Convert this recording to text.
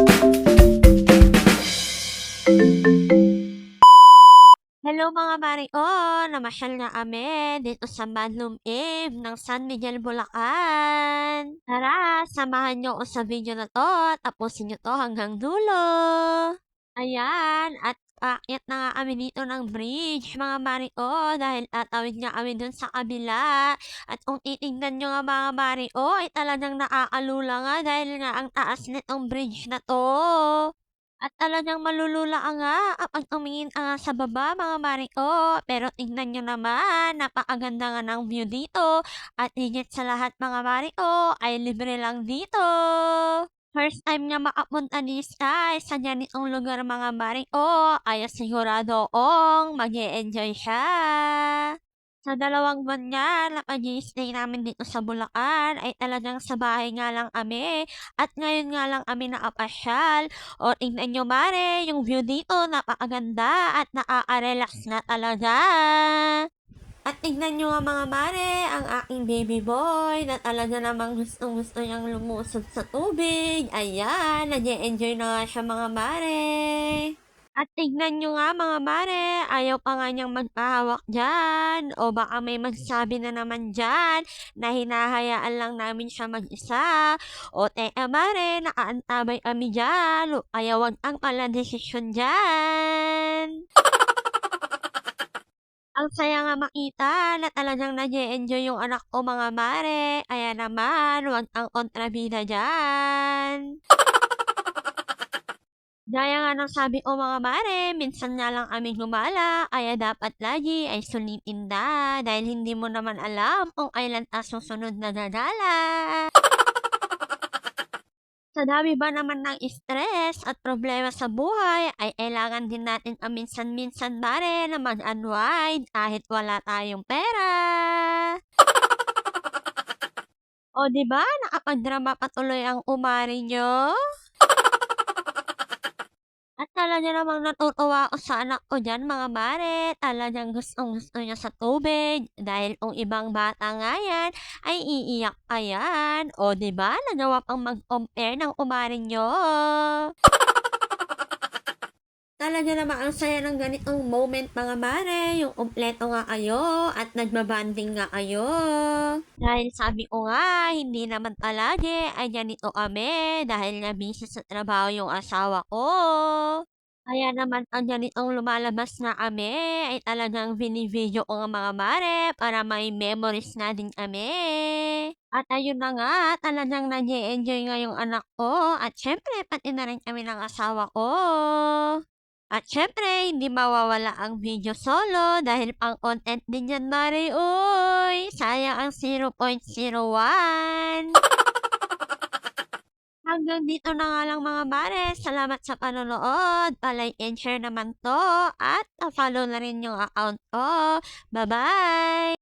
Hello mga Mario, namasyal nga kami dito sa Manlum Ave ng San Miguel, Bulacan. Tara, samahan niyo ako sa video na to, tapusin niyo to hanggang dulo. Ayan, at aakyat na nga kami dito ng bridge mga Mario dahil tatawid nga kami dun sa kabila. At kung titignan nyo nga mga Mario, ay talagang nakakalula nga dahil nga ang taas nitong bridge na to. At talagang malulula nga kapag tumingin nga sa baba mga Mario. Pero tingnan nyo naman, napakaganda nga ng view dito. At higit sa lahat mga Mario, ay libre lang dito. First time nga makapunta ni Sky sa ganitong lugar mga Mario, ay sigurado kong mag enjoy siya. Sa dalawang buwan nga na pag-i-stay namin dito sa Bulacan ay talagang sa bahay nga lang kami at ngayon nga lang kami nakapasyal. O tingnan nyo mare, yung view dito napakaganda at nakaka-relax na talaga. At tingnan nyo nga mga mare, ang aking baby boy na talaga namang gustong gusto niyang lumusod sa tubig. Ayan, nag enjoy na nga siya mga mare. At tignan nyo nga mga mare, ayaw pa nga niyang magpahawak dyan. O baka may magsabi na naman dyan na hinahayaan lang namin siya mag-isa. O teka mare, nakaantabay kami dyan. O kaya wag ang pala desisyon dyan. Ang saya nga makita na talagang nag enjoy yung anak ko mga mare. Kaya naman, wag ang kontrabida dyan. Gaya nga ng sabi ko mga mare, minsan nga lang kami gumala, kaya dapat lagi ay sulitin na dahil hindi mo naman alam kung kailan ta susunod na gagala. Sa dami ba naman ng stress at problema sa buhay, ay kailangan din natin paminsan-minsan mare na mag-unwind kahit wala tayong pera. O di ba nakapagdrama patuloy ang umari nyo? At talaga namang natutuwa ako sa anak ko diyan mga mare. Talagang gustong-gusto niya sa tubig. Dahil kung ibang bata nga yan, ay iiyak pa yan. O di ba nagawa pang mag-compare ng umari nyo. Talaga naman ang saya ng ganitong moment mga mare, yung kumpleto nga kayo at nagbabanding nga kayo. Dahil sabi ko nga, hindi naman palagi ay ganito kami dahil nga busy sa trabaho yung asawa ko. Kaya naman ang ganitong lumalabas na kami ay talagang binivideo ko nga mga mare para may memories na din kami. At ayun na nga, talagang nag enjoy nga yung anak ko at syempre pati na rin kami ng asawa ko. At syempre, hindi mawawala ang video solo dahil pang content din yan, Mare. Uy, sayang ang 0.01. Hanggang dito na nga lang mga Mare. Salamat sa panonood. Pa-like and share naman to. At follow na rin yung account ko. Bye-bye!